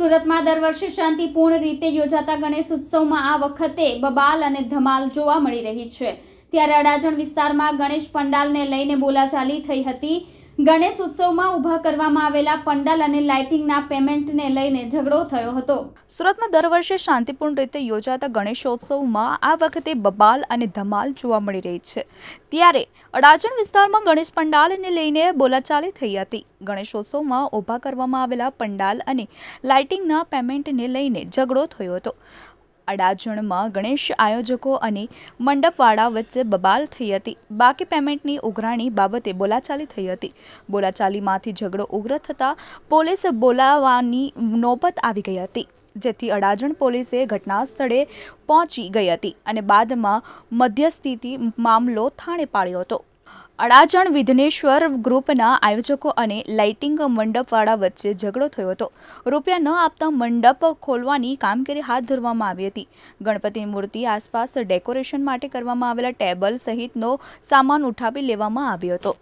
સુરતમાં દર વર્ષે શાંતિપૂર્ણ રીતે યોજાતા ગણેશ ઉત્સવમાં આ વખતે બબાલ અને ધમાલ જોવા મળી રહી છે. ત્યારે અડાજણ વિસ્તારમાં ગણેશ પંડાલને લઈને બોલાચાલી થઈ હતી. ગણેશ ઉત્સવમાં ઊભા કરવામાં આવેલા પંડાલ અને લાઇટિંગના પેમેન્ટને લઈને ઝઘડો થયો હતો. સુરતમાં દર વર્ષે શાંતિપૂર્ણ રીતે યોજાતા ગણેશોત્સવમાં આ વખતે બબાલ અને ધમાલ જોવા મળી રહી છે. ત્યારે અડાજણ વિસ્તારમાં ગણેશ પંડાલને લઈને બોલાચાલી થઈ હતી. ગણેશોત્સવમાં ઊભા કરવામાં આવેલા પંડાલ અને લાઇટિંગના પેમેન્ટને લઈને ઝઘડો થયો હતો. અડાજણમાં ગણેશ આયોજકો અને મંડપવાળા વચ્ચે બબાલ થઈ હતી. બાકી પેમેન્ટની ઉઘરાણી બાબતે બોલાચાલી થઈ હતી. બોલાચાલીમાંથી ઝઘડો ઉગ્ર થતાં પોલીસ બોલાવવાની નોબત આવી ગઈ હતી, જેથી અડાજણ પોલીસે ઘટના સ્થળે પહોંચી ગઈ હતી અને બાદમાં મધ્યસ્થિતિ મામલો થાણે પાડ્યો હતો. અડાજણ વિઘ્નેશ્વર ગ્રુપના આયોજકો અને લાઇટિંગ મંડપવાળા વચ્ચે ઝઘડો થયો હતો. રૂપિયા ન આપતા મંડપ ખોલવાની કામગીરી હાથ ધરવામાં આવી હતી. ગણપતિ મૂર્તિ આસપાસ ડેકોરેશન માટે કરવામાં આવેલા ટેબલ સહિતનો સામાન ઉઠાવી લેવામાં આવ્યો હતો.